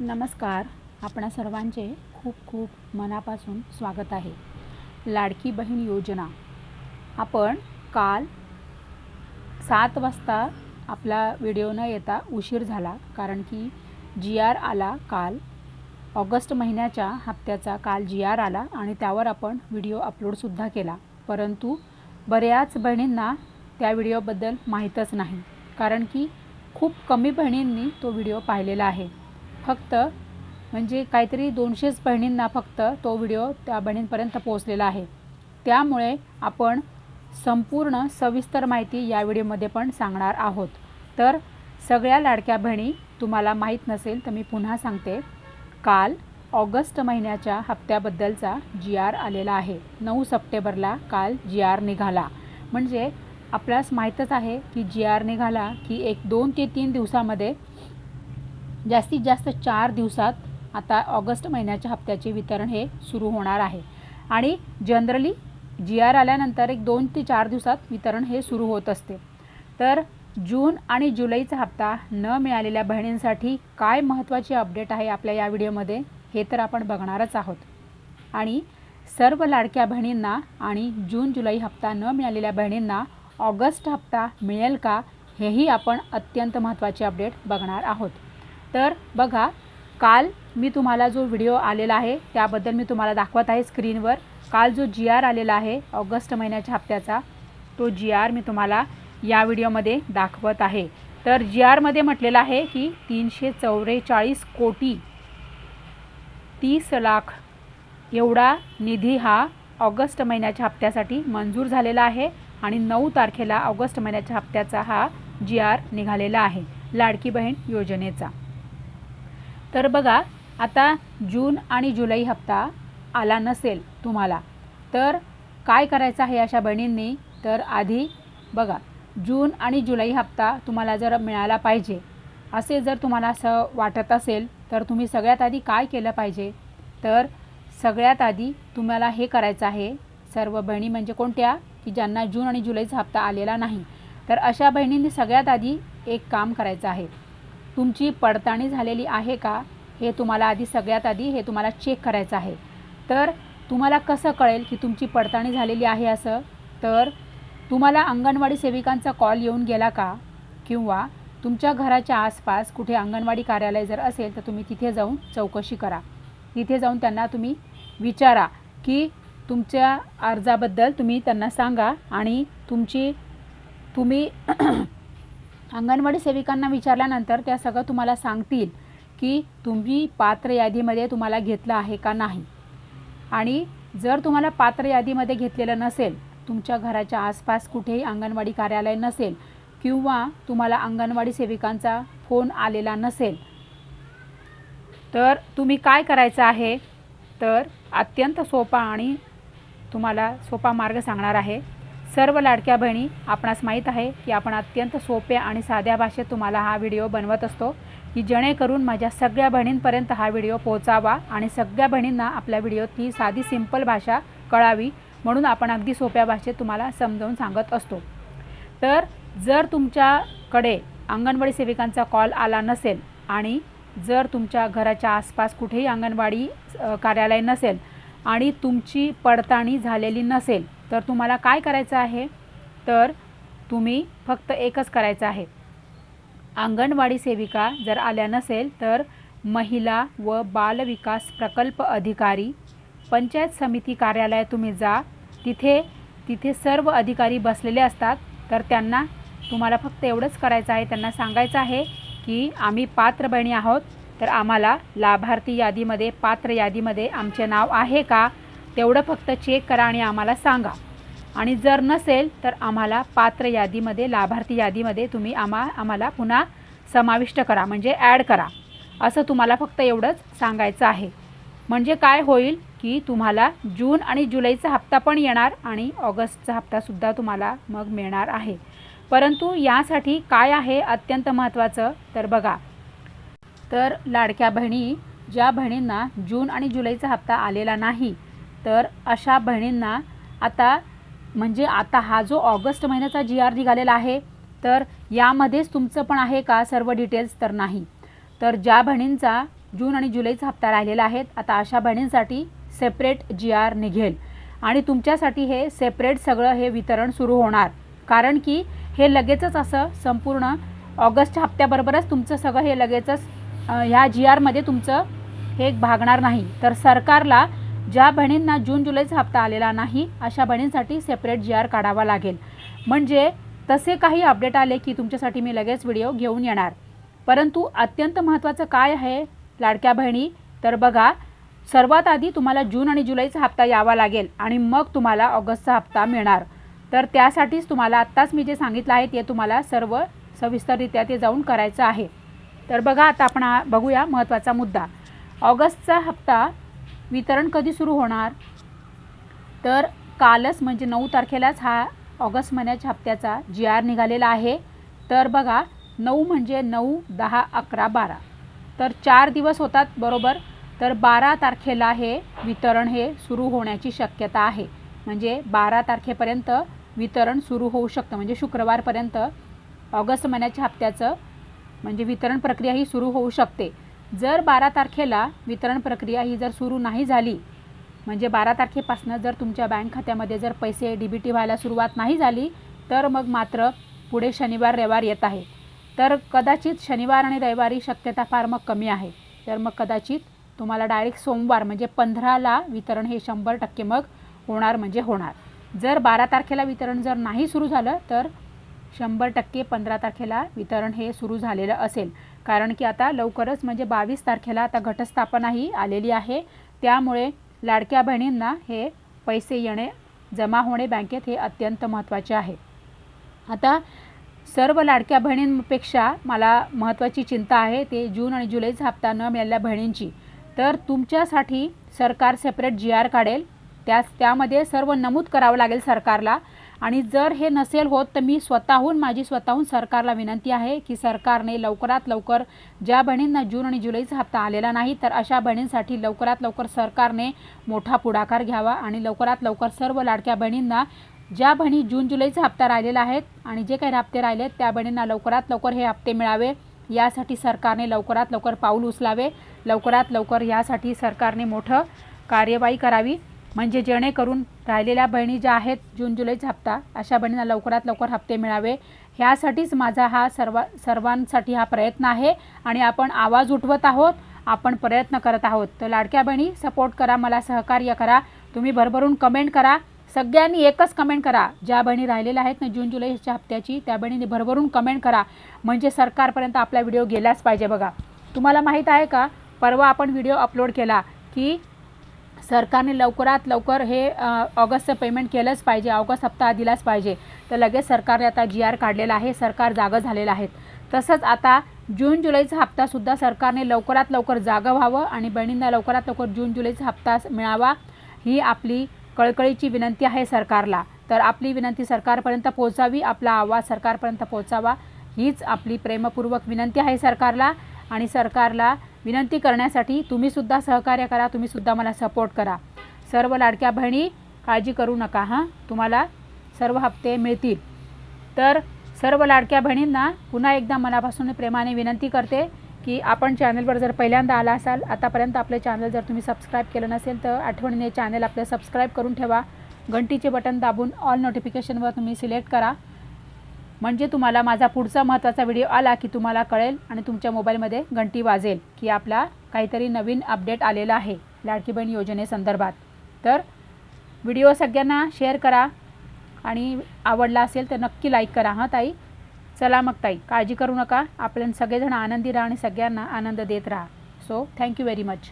नमस्कार. आपणा सर्वांचे खूप खूप मनापासून स्वागत आहे. लाडकी बहीण योजना. आपण काल सात वाजता आपला व्हिडिओ न येता उशीर झाला कारण की जी आर आला काल. ऑगस्ट महिन्याच्या हप्त्याचा काल जी आर आला आणि त्यावर आपण व्हिडिओ अपलोडसुद्धा केला. परंतु बऱ्याच बहिणींना त्या व्हिडिओबद्दल माहीतच नाही कारण की खूप कमी बहिणींनी तो व्हिडिओ पाहिलेला आहे. फक्त म्हणजे काहीतरी दोनशेच बहिणींना फक्त तो व्हिडिओ त्या बहिणींपर्यंत पोहोचलेला आहे. त्यामुळे आपण संपूर्ण सविस्तर माहिती या व्हिडिओमध्ये पण सांगणार आहोत. तर सगळ्या लाडक्या बहिणी तुम्हाला माहीत नसेल तर मी पुन्हा सांगते. काल ऑगस्ट महिन्याच्या हप्त्याबद्दलचा जी आर आलेला आहे. नऊ सप्टेंबरला काल जी आर निघाला. म्हणजे आपल्यास माहीतच आहे की जी आर निघाला की एक दोन ते तीन दिवसामध्ये जास्तीत जास्त चार दिवसात आता ऑगस्ट महिन्याच्या हप्त्याचे वितरण हे सुरू होणार आहे. आणि जनरली जी आर आल्यानंतर एक दोन ते चार दिवसात वितरण हे सुरू होत असते. तर जून आणि जुलैचा हप्ता न मिळालेल्या बहिणींसाठी काय महत्त्वाची अपडेट आहे आपल्या या व्हिडिओमध्ये हे तर आपण बघणारच आहोत. आणि सर्व लाडक्या बहिणींना आणि जून जुलै हप्ता न मिळालेल्या बहिणींना ऑगस्ट हप्ता मिळेल का हेही आपण अत्यंत महत्त्वाचे अपडेट बघणार आहोत. तर बघा काल मी तुम्हाला जो व्हिडिओ आलेला आहे त्याबद्दल मी तुम्हाला दाखवत आहे स्क्रीनवर. काल जो जी आर आलेला आहे ऑगस्ट महिन्याच्या हप्त्याचा तो जी आर मी तुम्हाला या व्हिडिओमध्ये दाखवत आहे. तर जी आरमध्ये म्हटलेलं आहे की तीनशे चौवेचाळीस कोटी तीस लाख एवढा निधी हा ऑगस्ट महिन्याच्या हप्त्यासाठी मंजूर झालेला आहे आणि नऊ तारखेला ऑगस्ट महिन्याच्या हप्त्याचा हा जी आर निघालेला आहे लाडकी बहीण योजनेचा. तर बघा आता जून आणि जुलै हप्ता आला नसेल तुम्हाला तर काय करायचं आहे अशा बहिणींनी? तर आधी बघा जून आणि जुलै हप्ता तुम्हाला जर मिळाला पाहिजे असे जर तुम्हाला असं वाटत असेल तर तुम्ही सगळ्यात आधी काय केलं पाहिजे? तर सगळ्यात आधी तुम्हाला हे करायचं आहे सर्व बहिणी म्हणजे कोणत्या? की ज्यांना जून आणि जुलैचा हप्ता आलेला नाही. तर अशा बहिणींनी सगळ्यात आधी एक काम करायचं आहे तुमची पडताळणी झालेली आहे का? हे तुम्हाला आधी सगळ्यात आधी हे तुम्हाला चेक करायचं आहे. तर तुम्हाला कसं कळेल की तुमची पडताळणी झालेली आहे असं? तर तुम्हाला अंगणवाडी सेविकांचा कॉल येऊन गेला का? किंवा तुमच्या घराच्या आसपास कुठे अंगणवाडी कार्यालय जर असेल तर तुम्ही तिथे जाऊन चौकशी करा. तिथे जाऊन त्यांना तुम्ही विचारा की तुमच्या अर्जाबद्दल तुम्ही त्यांना सांगा आणि तुमची तुम्ही अंगणवाडी सेविकांना विचारल्यानंतर त्या सगळं तुम्हाला सांगतील की तुम्ही पात्र यादीमध्ये तुम्हाला घेतलं आहे का नाही. आणि जर तुम्हाला पात्र यादीमध्ये घेतलेलं नसेल तुमच्या घराच्या आसपास कुठेही अंगणवाडी कार्यालय नसेल किंवा तुम्हाला अंगणवाडी सेविकांचा फोन आलेला नसेल तर तुम्ही काय करायचं आहे? तर अत्यंत सोपा आणि तुम्हाला सोपा मार्ग सांगणार आहे. सर्व लाडक्या बहिणी आपणास माहीत आहे की आपण अत्यंत सोप्या आणि साध्या भाषेत तुम्हाला हा व्हिडिओ बनवत असतो की जेणेकरून माझ्या सगळ्या बहिणींपर्यंत हा व्हिडिओ पोहोचावा आणि सगळ्या बहिणींना आपल्या व्हिडिओत ही साधी सिंपल भाषा कळावी म्हणून आपण अगदी सोप्या भाषेत तुम्हाला समजावून सांगत असतो. तर जर तुमच्याकडे अंगणवाडी सेविकांचा कॉल आला नसेल आणि जर तुमच्या घराच्या आसपास कुठेही अंगणवाडी कार्यालय नसेल आणि तुमची पडताळणी झालेली नसेल तर तुम्हाला काय करायचं आहे? तर तुम्ही फक्त एकच करायचं आहे. अंगणवाडी सेविका जर आल्या नसेल तर महिला व बालविकास प्रकल्प अधिकारी पंचायत समिती कार्यालयात तुम्ही जा. तिथे तिथे सर्व अधिकारी बसलेले असतात. तर त्यांना तुम्हाला फक्त एवढंच करायचं आहे त्यांना सांगायचं आहे की आम्ही पात्र बहिणी आहोत. तर आम्हाला लाभार्थी यादीमध्ये पात्र यादीमध्ये आमचे नाव आहे का? तेवढं फक्त चेक करा आणि आम्हाला सांगा. आणि जर नसेल तर आम्हाला पात्र यादीमध्ये लाभार्थी यादीमध्ये तुम्ही आम्हा आम्हाला पुन्हा समाविष्ट करा म्हणजे ॲड करा. असं तुम्हाला फक्त एवढंच सांगायचं आहे. म्हणजे काय होईल की तुम्हाला जून आणि जुलैचा हप्ता पण येणार आणि ऑगस्टचा हप्तासुद्धा तुम्हाला मग मिळणार आहे. परंतु यासाठी काय आहे अत्यंत महत्त्वाचं तर बघा. तर लाडक्या बहिणी ज्या बहिणींना जून आणि जुलैचा हप्ता आलेला नाही तर अशा बहिणींना आता म्हणजे आता हा जो ऑगस्ट महिन्याचा जी आर निघालेला आहे तर यामध्येच तुमचं पण आहे का सर्व डिटेल्स तर नाही. तर ज्या बहिणींचा जून आणि जुलैचा हप्ता राहिलेला आहे आता अशा बहिणींसाठी सेपरेट जी आर निघेल. आणि तुमच्यासाठी हे सेपरेट सगळं हे वितरण सुरू होणार. कारण की हे लगेचच असं संपूर्ण ऑगस्टच्या हप्त्याबरोबरच तुमचं सगळं हे लगेचच ह्या जी आरमध्ये तुमचं हे भागणार नाही. तर सरकारला ज्या बहिणींना जून जुलैचा हप्ता आलेला नाही अशा बहिणींसाठी सेपरेट जी आर काढावा लागेल. म्हणजे तसे काही अपडेट आले की तुमच्यासाठी मी लगेच व्हिडिओ घेऊन येणार. परंतु अत्यंत महत्त्वाचं काय आहे लाडक्या बहिणी? तर बघा सर्वात आधी तुम्हाला जून आणि जुलैचा हप्ता यावा लागेल आणि मग तुम्हाला ऑगस्टचा हप्ता मिळणार. तर त्यासाठीच तुम्हाला आत्ताच मी जे सांगितलं आहे ते तुम्हाला सर्व सविस्तररित्या ते जाऊन करायचं आहे. तर बघा आता आपण बघूया महत्त्वाचा मुद्दा. ऑगस्टचा हप्ता वितरण कधी सुरू होणार? तर कालच म्हणजे नऊ तारखेलाच हा ऑगस्ट महिन्याच्या हप्त्याचा जी आर निघालेला आहे. तर बघा नऊ म्हणजे नऊ दहा अकरा बारा. तर चार दिवस होतात बरोबर. तर बारा तारखेला हे वितरण हे सुरू होण्याची शक्यता आहे. म्हणजे बारा तारखेपर्यंत वितरण सुरू होऊ शकतं. म्हणजे शुक्रवारपर्यंत ऑगस्ट महिन्याच्या हप्त्याचं म्हणजे वितरण प्रक्रिया ही सुरू होऊ शकते. जर बारा तारखेला वितरण प्रक्रिया ही जर सुरू नाही झाली म्हणजे बारा तारखेपासून जर तुमच्या बँक खात्यामध्ये जर पैसे डी बी टी व्हायला सुरुवात नाही झाली तर मग मात्र पुढे शनिवार रविवार येत आहे. तर कदाचित शनिवार आणि रविवारी शक्यता फार मग कमी आहे. तर मग कदाचित तुम्हाला डायरेक्ट सोमवार म्हणजे पंधराला वितरण हे शंभर टक्के मग होणार म्हणजे होणार. जर बारा तारखेला वितरण जर नाही सुरू झालं तर शंभर टक्के पंधरा तारखेला वितरण हे सुरू झालेलं असेल. कारण की आता लवकरच म्हणजे बावीस तारखेला आता घटस्थापनाही आलेली आहे. त्यामुळे लाडक्या बहिणींना हे पैसे येणे जमा होणे बँकेत हे अत्यंत महत्त्वाचे आहे. आता सर्व लाडक्या बहिणींपेक्षा मला महत्त्वाची चिंता आहे ते जून आणि जुलैचा हप्ता न मिळालेल्या बहिणींची. तर तुमच्यासाठी सरकार सेपरेट जी आर काढेल. त्यास त्यामध्ये सर्व नमूद करावं लागेल सरकारला. आणि जर हे नसेल होत तर मी स्वतःहून माझी स्वतःहून सरकारला विनंती आहे की सरकारने लवकरात लवकर ज्या बहिणींना जून आणि जुलैचा हप्ता आलेला नाही तर अशा बहिणींसाठी लवकरात लवकर सरकारने मोठा पुढाकार घ्यावा आणि लवकरात लवकर सर्व लाडक्या बहिणींना ज्या बहिणी जून जुलैचा हप्ता राहिलेला आहेत आणि जे काही हप्ते राहिले आहेत त्या बहिणींना लवकरात लवकर हे हप्ते मिळावे. यासाठी सरकारने लवकरात लवकर पाऊल उचलावे. लवकरात लवकर यासाठी सरकारने मोठं कार्यवाही करावी. म्हणजे जेणेकरून राहिलेल्या बहिणी ज्या आहेत जून जुलैचा हप्ता अशा बहिणींना लवकरात लवकर हप्ते मिळावे. ह्यासाठीच माझा हा सर्व सर्वांसाठी हा प्रयत्न आहे आणि आपण आवाज उठवत आहोत आपण प्रयत्न करत आहोत. तर लाडक्या बहिणी सपोर्ट करा मला सहकार्य करा. तुम्ही भरभरून कमेंट करा. सगळ्यांनी एकच कमेंट करा. ज्या बहिणी राहिलेल्या आहेत ना जून जुलैच्या हप्त्याची त्या बहिणीने भरभरून कमेंट करा. म्हणजे सरकारपर्यंत आपला व्हिडिओ गेलाच पाहिजे बघा. तुम्हाला माहीत आहे का? परवा आपण व्हिडिओ अपलोड केला की सरकारने लवकरात लवकर हे ऑगस्टचं पेमेंट केलंच पाहिजे. ऑगस्ट हप्ता दिलाच पाहिजे. तर लगेच सरकारने आता जी आर काढलेला आहे. सरकार जागं झालेलं आहे तसंच आता जून जुलैचा हप्तासुद्धा सरकारने लवकरात लवकर जागं व्हावं आणि बहिणींना लवकरात लवकर जून जुलैचा हप्ता मिळावा ही आपली कळकळीची विनंती आहे सरकारला. तर आपली विनंती सरकारपर्यंत पोहोचावी. आपला आवाज सरकारपर्यंत पोहोचावा. हीच आपली प्रेमपूर्वक विनंती आहे सरकारला. आणि सरकारला विनंती करण्यासाठी तुम्हीसुद्धा सहकार्य करा तुम्हीसुद्धा मला सपोर्ट करा. सर्व लाडक्या बहिणी काळजी करू नका हां. तुम्हाला सर्व हप्ते मिळतील. तर सर्व लाडक्या बहिणींना पुन्हा एकदा मनापासून प्रेमाने विनंती करते की आपण चॅनलवर जर पहिल्यांदा आला असाल आतापर्यंत आपले चॅनल जर तुम्ही सबस्क्राईब केलं नसेल तर आठवणीने चॅनल आपलं सबस्क्राईब करून ठेवा. घंटीचे बटन दाबून ऑल नोटिफिकेशनवर तुम्ही सिलेक्ट करा. म्हणजे तुम्हाला माझा पुढचा महत्त्वाचा व्हिडिओ आला की तुम्हाला कळेल आणि तुमच्या मोबाईलमध्ये घंटी वाजेल की आपला काहीतरी नवीन अपडेट आलेला आहे लाडकी बहीण योजनेसंदर्भात तर व्हिडिओ सगळ्यांना शेअर करा आणि आवडला असेल तर नक्की लाईक करा हां ताई? चला मग ताई काळजी करू नका. आपण सगळेजण आनंदी राहा आणि सगळ्यांना आनंद देत राहा. So thank you very much